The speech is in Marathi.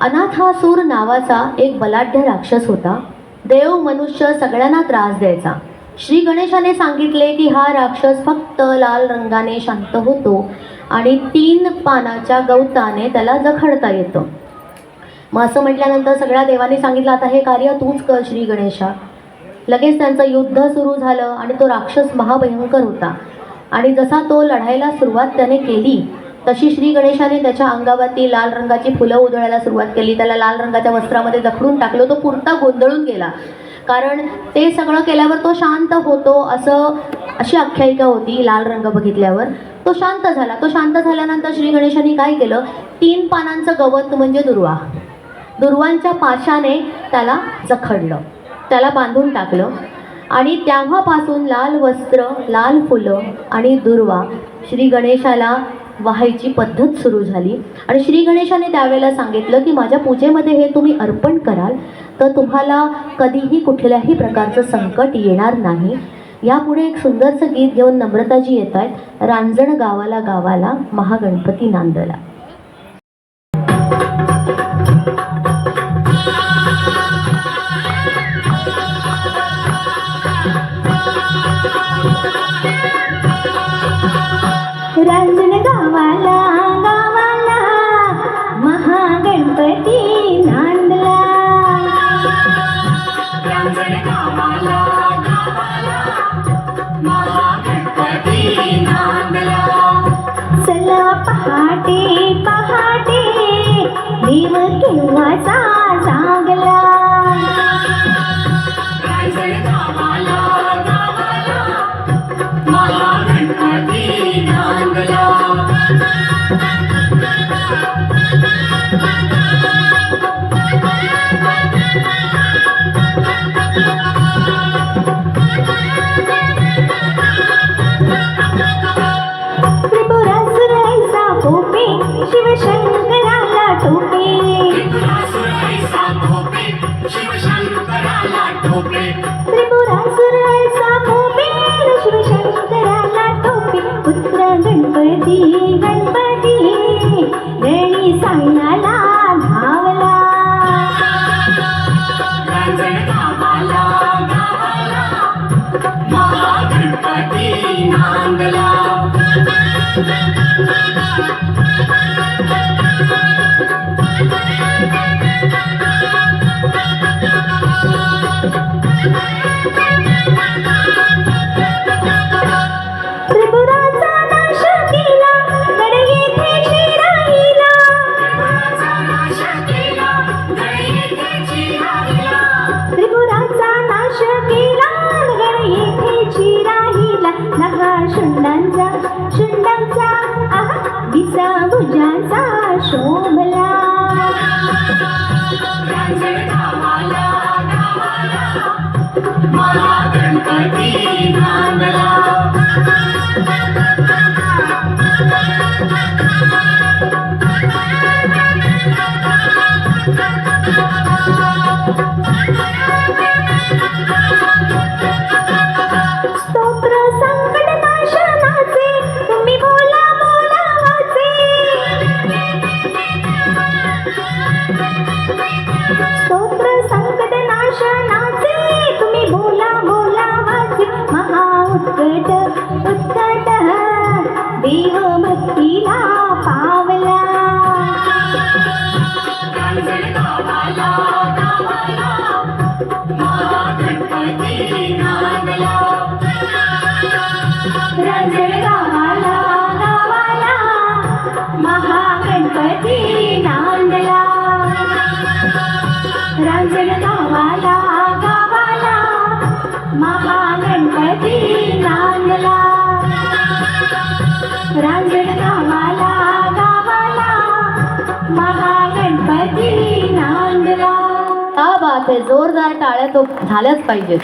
अनाथासूर नावाचा एक बलाढ्य राक्षस होता. देव मनुष्य सगळ्यांना त्रास द्यायचा. श्री गणेशाने सांगितले की हा राक्षस फक्त लाल रंगाने शांत होतो आणि तीन पानाच्या गवताने त्याला जखडता येतं. मग असं म्हटल्यानंतर सगळ्या देवाने सांगितलं आता हे कार्य तूच कर श्री गणेशा. लगेच त्यांचं युद्ध सुरू झालं आणि तो राक्षस महाभयंकर होता. आणि जसा तो लढायला सुरुवात त्याने केली तशी श्री गणेशाने त्याच्या अंगावरती लाल रंगाची फुलं उधळायला सुरुवात केली. त्याला लाल रंगाच्या वस्त्रामध्ये जखडून टाकलं. तो पुरता गोंधळून गेला. कारण ते सगळं केल्यावर तो शांत होतो असं अशी आख्यायिका होती लाल रंग बघितल्यावर. तो शांत झाला. तो शांत झाल्यानंतर श्री गणेशाने काय केलं? तीन पानांचं गवत म्हणजे दुर्वा. दुर्वांच्या पाशाने त्याला जखडलं. त्याला बांधून टाकलं. आणि तेव्हापासून लाल वस्त्र लाल फुलं आणि दुर्वा श्री गणेशाला वाहायची पद्धत सुरू झाली. आणि श्री गणेशाने त्यावेळेला सांगितलं की माझ्या पूजेमध्ये हे तुम्ही अर्पण कराल तर तुम्हाला कधीही कुठल्याही प्रकारचं संकट येणार नाही. यापुढे एक सुंदरसं गीत घेऊन नम्रताजी येत आहेत रांजण गावाला गावाला महागणपती नांदला. रांजण गावाला गावाला महागणपती नांदला. गावाला. शिवशंकराला ठोपे त्रिपुरासुराईचा पुत्र गणपती गणपती गणी धावला गावाला गावाला नांदला. केला गड येथे चिराहिला नगा शुंडांचा शुंडांचा आहा दिसा भुजांचा शोभला. रांजण गावाला गावाला स्तोत्र संकट नाशनाचे तुम्ही बोला बोला वाचे. महा उत्कट उत्कट. देव भक्तीला पावला. गावाला. गावाला जोरदार टाळ्या तो झाल्याच पाहिजेत